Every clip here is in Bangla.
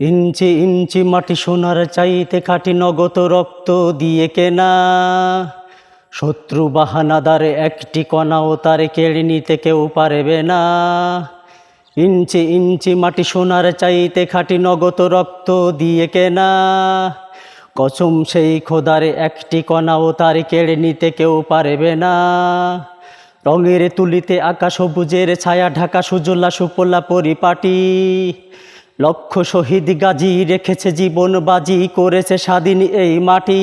ইঞ্চি ইঞ্চি মাটি সোনার চাইতে খাটি নগত রক্ত দিয়ে কেনা। শত্রু বাহানাদার একটি কণাও তার কেড়ে নিতে কেউ পারবে না। ইঞ্চি ইঞ্চি মাটি সোনার চাইতে খাটি নগত রক্ত দিয়ে কেনা। কসম সেই খোদার একটি কণাও তার কেড়ে নিতে কেউ পারবে না। রঙের তুলিতে আকাশ সবুজের ছায়া, ঢাকা সুজলা সুপলা পরিপাটি। লক্ষ শহীদ গাজী রেখেছে জীবন বাজি করেছে স্বাধীন এই মাটি।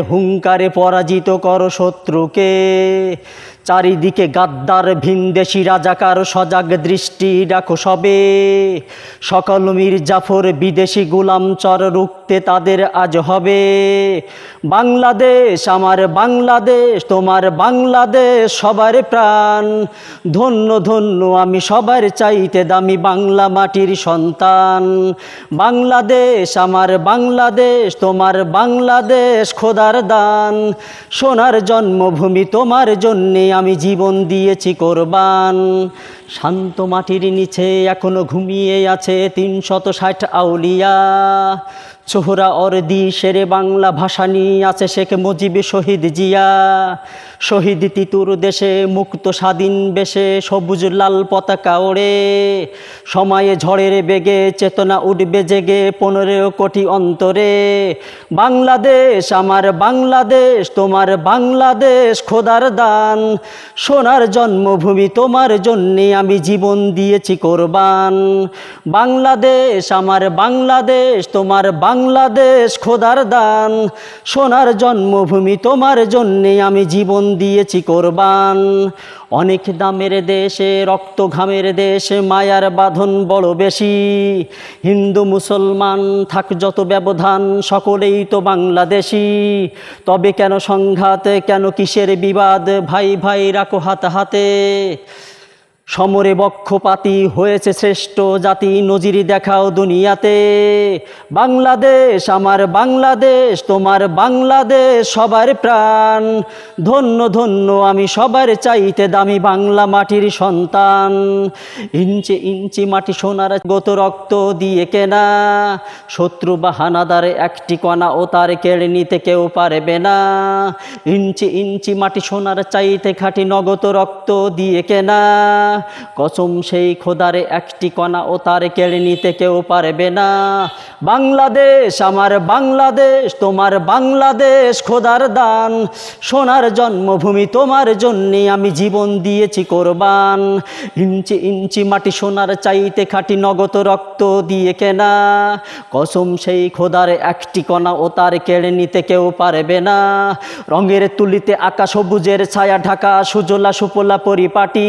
হুঙ্কারে পরাজিত করো শত্রুকে। চারিদিকে গাদ্দার ভিনদেশি রাজাকার, সজাগ দৃষ্টি রাখো সবে। সকল মীর জাফর বিদেশি গুলাম চর রুখতে তাদের আজ হবে। বাংলাদেশ, আমার বাংলাদেশ, তোমার বাংলাদেশ সবার প্রাণ। ধন্য ধন্য, আমি সবার চাইতে দামি বাংলা মাটির সন্তান। বাংলাদেশ, আমার বাংলাদেশ, তোমার বাংলাদেশ খোদার দান। সোনার জন্মভূমি তোমার জন্যে আমি জীবন দিয়েছি কোরবান। শান্ত মাটির নিচে এখনও ঘুমিয়ে আছে তিনশত ষাট আউলিয়া। চোহরা অরদি, শেরে বাংলা ভাষা নিয়ে আছে শেখ মুজিব শহীদ জিয়া। শহীদ তিতুর দেশে, মুক্ত স্বাধীন বেশে, সবুজ লাল পতাকা ওড়ে। সময়ে ঝড়ের বেগে চেতনা উঠবে জেগে পনেরো কোটি অন্তরে। বাংলাদেশ আমার বাংলাদেশ, তোমার বাংলাদেশ খোদার দান। সোনার জন্মভূমি তোমার জন্যে আমি জীবন দিয়েছি কোরবান। বাংলাদেশ আমার বাংলাদেশ, তোমার বাংলাদেশ খোদার দান। সোনার জন্মভূমি তোমার জন্যে আমি জীবন দিয়েছি কোরবান। অনেক দামের দেশে, রক্ত ঘামের দেশে মায়ার বাঁধন বড় বেশি। হিন্দু, মুসলমান, থাক যত ব্যবধান, সকলেই তো বাংলাদেশি। তবে কেন সংঘাত, কেন কিসের বিবাদ? ভাই ভাই, রাখো হাতে হাতে। সমরে বক্ষপাতি হয়েছে শ্রেষ্ঠ জাতি নজিরি দেখাও দুনিয়াতে। বাংলাদেশ আমার বাংলাদেশ, তোমার বাংলাদেশ সবার প্রাণ। ধন্য ধন্য, আমি সবার চাইতে দামি বাংলা মাটির সন্তান। ইঞ্চি ইঞ্চি মাটি সোনার গত রক্ত দিয়ে কেনা। শত্রু বা হানাদার একটি কণা ও তার কেড়ে নিতে কেউ পারবে না। ইঞ্চি ইঞ্চি মাটি সোনার চাইতে খাটি নগত রক্ত দিয়ে কেনা। কসম সেই খোদারে একটি কণা ও তার কেড়ে নিতে কেউ পারবে না। বাংলাদেশ, আমার বাংলাদেশ, তোমার বাংলাদেশ খোদার দান। সোনার জন্মভূমি তোমার জন্যে আমি জীবন দিয়েছি কোরবান। ইঞ্চি ইঞ্চি মাটি সোনার চাইতে খাটি নগত রক্ত দিয়ে কেনা। কসম সেই খোদার একটি কণা ও তার কেড়ে নিতে কেউ পারবে না। রঙের তুলিতে আকাশ সবুজের ছায়া ঢাকা, সুজলা সুপলা পরিপাটি।